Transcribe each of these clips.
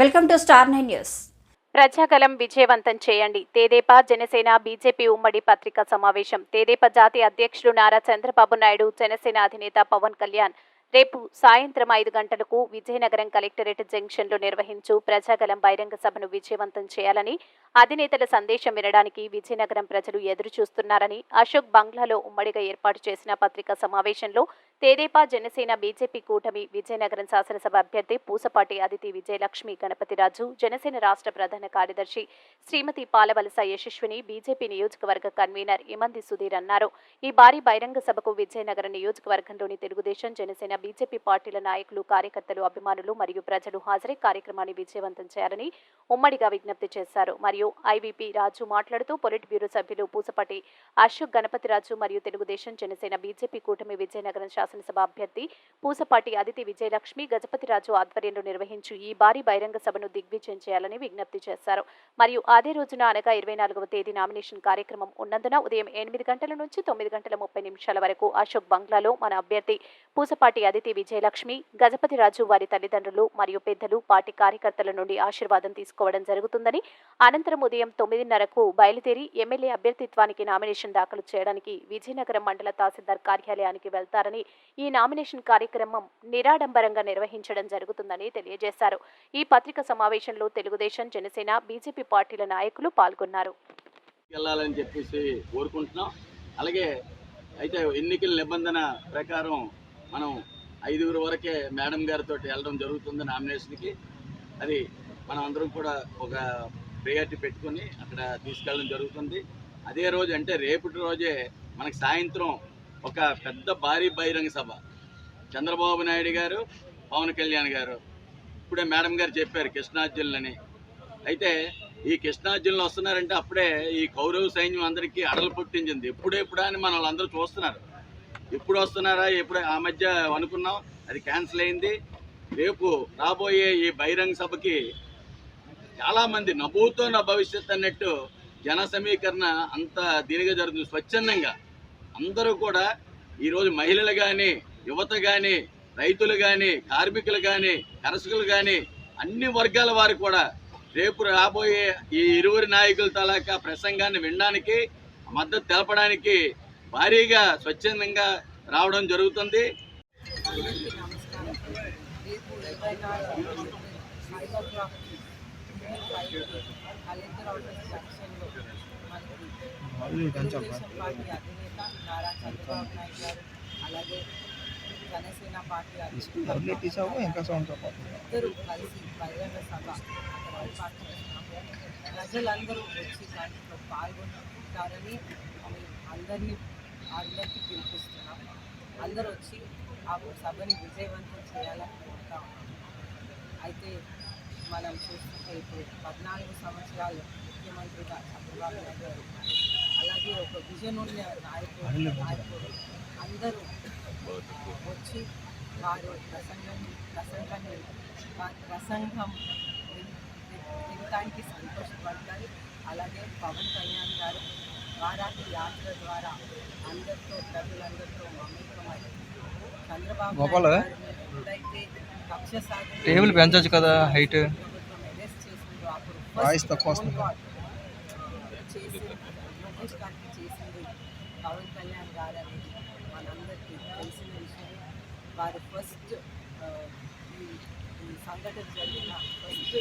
Welcome to star nine news. Prajagalam విజయవంతం చేయండి. తెదేపా Janasena BJP ఉమ్మడి పత్రికా సమావేశం. తేదేపా జాతీయ అధ్యక్షుడు నారా చంద్రబాబు నాయుడు జనసేన అధినేత పవన్ కళ్యాణ్. రేపు సాయంత్రం ఐదు గంటలకు విజయనగరం కలెక్టరేట్ జంక్షన్లో నిర్వహించు ప్రజాగలం బహిరంగ సభను విజయవంతం చేయాలని అధినేతల సందేశం వినడానికి విజయనగరం ప్రజలు ఎదురు చూస్తున్నారని అశోక్ బంగ్లాలో ఉమ్మడిగా ఏర్పాటు చేసిన పత్రికా సమావేశంలో తెదేపా జనసేన బీజేపీ కూటమి విజయనగరం శాసనసభ అభ్యర్థి పూసపాటి అదితి విజయలక్ష్మి గణపతిరాజు జనసేన రాష్ట్ర ప్రధాన కార్యదర్శి శ్రీమతి పాలవలస యశస్విని బీజేపీ నియోజకవర్గ కన్వీనర్ ఇమంది సుధీర్ అన్నారు. ఈ భారీ బహిరంగ సభకు విజయనగరం నియోజకవర్గంలోని తెలుగుదేశం జనసేన బీజేపీ పార్టీల నాయకులు కార్యకర్తలు అభిమానులు మరియు ప్రజలు హాజరై కార్యక్రమాన్ని విజయవంతం చేయాలని ఉమ్మడిగా విజ్ఞప్తి చేశారు. మరియు ఐవీపీ రాజు మాట్లాడుతూ పొలిట్ బ్యూరో సభ్యులు పూసపాటి అశోక్ గణపతిరాజు మరియు తెలుగుదేశం జనసేన బీజేపీ కూటమి విజయనగరం శాసనసభ అభ్యర్థి పూసపాటి అదితి విజయలక్ష్మి గజపతిరాజు ఆధ్వర్యంలో నిర్వహించు ఈ భారీ బహిరంగ సభను దిగ్విజయం చేయాలని విజ్ఞప్తి చేశారు. మరియు అదే రోజున అనగా ఇరవై నాలుగవ తేదీ నామినేషన్ కార్యక్రమం ఉన్నందున ఉదయం ఎనిమిది గంటల నుంచి తొమ్మిది గంటల ముప్పై నిమిషాల వరకు అశోక్ బంగ్లాలో మన అభ్యర్థి పూసపాటి అదితి విజయలక్ష్మి గజపతిరాజు వారి తల్లిదండ్రులు మరియు పెద్దలు పార్టీ కార్యకర్తల నుండి ఆశీర్వాదం తీసుకోవడం జరుగుతుందని అనంతరం ఉదయం తొమ్మిదిన్నరకు బయలుదేరి ఎమ్మెల్యే అభ్యర్థిత్వానికి నామినేషన్ దాఖలు చేయడానికి విజయనగరం మండల తహసీల్దార్ కార్యాలయానికి వెళ్తారని ఈ నామినేషన్ కార్యక్రమం నిరాడంబరంగా నిర్వహించడం జరుగుతుందని తెలియజేశారు. ఈ పత్రిక సమావేశంలో తెలుగుదేశం జనసేన బీజేపీ పార్టీల నాయకులు పాల్గొన్నారు. వెళ్ళాలని చెప్పేసి కోరుకుంటున్నాం. అలాగే అయితే ఎన్నికల నిబంధన ప్రకారం మనం ఐదుగురు వరకే మేడం గారితో వెళ్ళడం జరుగుతుంది నామినేషన్కి. అది మనం అందరం కూడా ఒక ప్రియారిటీ పెట్టుకొని అక్కడ తీసుకెళ్ళడం జరుగుతుంది. అదే రోజు అంటే రేపటి రోజే మనకి సాయంత్రం ఒక పెద్ద భారీ బహిరంగ సభ. చంద్రబాబు నాయుడు గారు పవన్ కళ్యాణ్ గారు ఇప్పుడే మేడం గారు చెప్పారు కృష్ణార్జునులని. అయితే ఈ కృష్ణార్జునులు వస్తున్నారంటే అప్పుడే ఈ కౌరవ సైన్యం అందరికీ అడలు పుట్టించింది. ఎప్పుడెప్పుడా అని మన వాళ్ళందరూ చూస్తున్నారు. ఎప్పుడు వస్తున్నారా? ఎప్పుడు ఆ మధ్య అనుకున్నాం. అది క్యాన్సిల్ అయింది. రేపు రాబోయే ఈ బహిరంగ సభకి చాలామంది నవ్వుతో నా భవిష్యత్ అన్నట్టు జన సమీకరణ అంత దీనిగా జరుగుతుంది స్వచ్ఛందంగా. అందరూ కూడా ఈరోజు మహిళలు కానీ యువత కానీ రైతులు కానీ కార్మికులు కానీ కరసకులు కానీ అన్ని వర్గాల వారు కూడా రేపు రాబోయే ఈ ఇరువురి నాయకుల తలాకా ప్రసంగాన్ని వినడానికి మద్దతు తెలపడానికి భారీగా స్వచ్ఛందంగా రావడం జరుగుతుంది. అందరికీ నమస్కారం రేపు ఇరవై నాలుగు ఫైవ్ ఓ క్లాక్ ఫైవ్కి కలెక్టర్ ఆఫీస్ జంక్షన్లో మనకి తెలుగుదేశం పార్టీ అధినేత నారా చంద్రబాబు నాయుడు గారు అలాగే జనసేన పార్టీ అధినేత ఇంకా ఇద్దరు కలిసి బహిరంగ సభ ప్రజలందరూ వచ్చి దాంట్లో పాల్గొంటారని మేము అందరినీ అందరికీ పిలిపిస్తున్నాం అందరూ వచ్చి ఆ సభని విజయవంతం చేయాలని కోరుతా ఉన్నాం అయితే మనం చూస్తుంటే ఇప్పుడు పద్నాలుగు సంవత్సరాలు ముఖ్యమంత్రిగా చంద్రబాబు నాయుడు ఉన్నారు. అలాగే ఒక విజన్ ఉన్న నాయకుడు నాయకుడు అందరూ వచ్చి వారు ప్రసంగం ప్రసంగాన్ని వారి ప్రసంగం విన్- విన్- వినటానికి సంతోషపడతారు అలాగే పవన్ కళ్యాణ్ గారు వారాహి యాత్ర ద్వారా అందరితో ప్రజలందరితో మమేకమై చంద్రబాబు టేబుల్ పెంచొచ్చు కదా హైట్? అప్పుడు వాయిస్ తక్కువ వస్తుంది. Call చేసింది పవన్ కళ్యాణ్ గారు అనేది మనందరికీ తెలిసిన విషయం. వారు ఫస్ట్ ఈ సంఘటన జరిగిన ఫస్ట్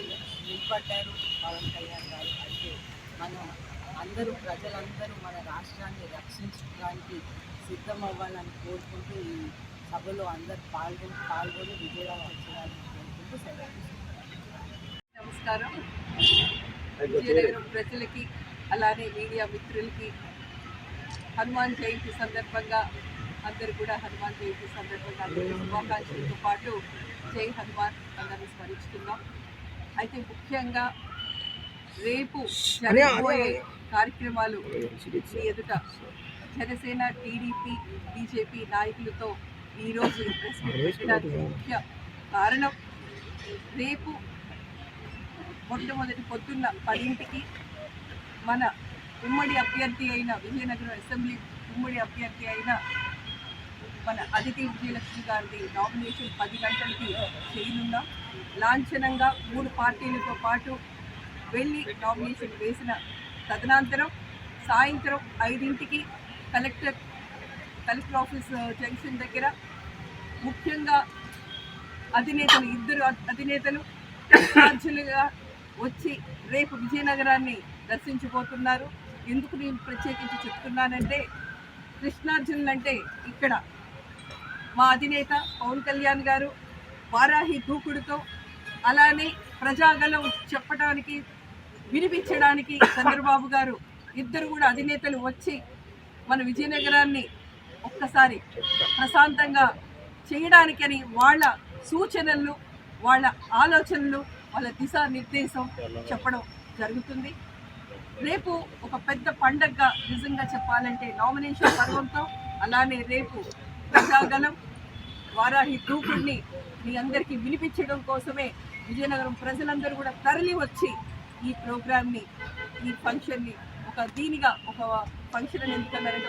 నిలబడ్డారు పవన్ కళ్యాణ్ గారు. అయితే మనం అందరూ ప్రజలందరూ మన రాష్ట్రాన్ని రక్షించడానికి సిద్ధం అవ్వాలని కోరుకుంటూ ఈ సభలో అందరు పాల్గొని పాల్గొని విజయవంతం చేయాలని కోరుకుంటూ సెలవు నమస్కారం. ప్రజలకి అలానే మీడియా మిత్రులకి హనుమాన్ జయంతి సందర్భంగా అందరు కూడా హనుమాన్ జయంతి సందర్భంగా అందరికీ శుభాకాంక్షలతో పాటు జై హనుమాన్ అందరిని స్మరించుకుందాం. అయితే ముఖ్యంగా రేపు జరగబోయే కార్యక్రమాలు మీ ఎదుట. జనసేన టీడీపీ బీజేపీ నాయకులతో ఈరోజు ప్రెస్ మీట్ పెట్టడానికి ముఖ్య కారణం రేపు మొట్టమొదటి పొద్దున్న పదింటికి మన ఉమ్మడి అభ్యర్థి అయిన విజయనగరం అసెంబ్లీ ఉమ్మడి అభ్యర్థి అయిన మన అదితి విజయలక్ష్మి గారిది నామినేషన్ పది గంటలకి చేయనున్నాం. లాంఛనంగా మూడు పార్టీలతో పాటు వెళ్ళి నామినేషన్ వేసిన తదనంతరం సాయంత్రం ఐదింటికి కలెక్టర్ కలెక్టర్ ఆఫీస్ జంక్షన్ దగ్గర ముఖ్యంగా అధినేతలు ఇద్దరు అధినేతలు సాధ్యులుగా వచ్చి రేపు విజయనగరాన్ని దర్శించబోతున్నారు ఎందుకు నేను ప్రత్యేకించి చెప్తున్నానంటే కృష్ణార్జునులు అంటే ఇక్కడ మా అధినేత పవన్ కళ్యాణ్ గారు వారాహి దూకుడుతో అలానే ప్రజాగలం చెప్పడానికి వినిపించడానికి చంద్రబాబు గారు ఇద్దరు కూడా అధినేతలు వచ్చి మన విజయనగరాన్ని ఒక్కసారి ప్రశాంతంగా చేయడానికని వాళ్ళ సూచనలు వాళ్ళ ఆలోచనలు వాళ్ళ దిశానిర్దేశం చెప్పడం జరుగుతుంది. రేపు ఒక పెద్ద పండగగా నిజంగా చెప్పాలంటే నామినేషన్ పర్వంతో అలానే రేపు ప్రజాగలం వారాహి దూకుడిని మీ అందరికీ వినిపించడం కోసమే విజయనగరం ప్రజలందరూ కూడా తరలి వచ్చి ఈ ప్రోగ్రామ్ని ఈ ఫంక్షన్ని ఒక దీనిగా ఒక ఫంక్షన్ ఎందుకన్నారంటే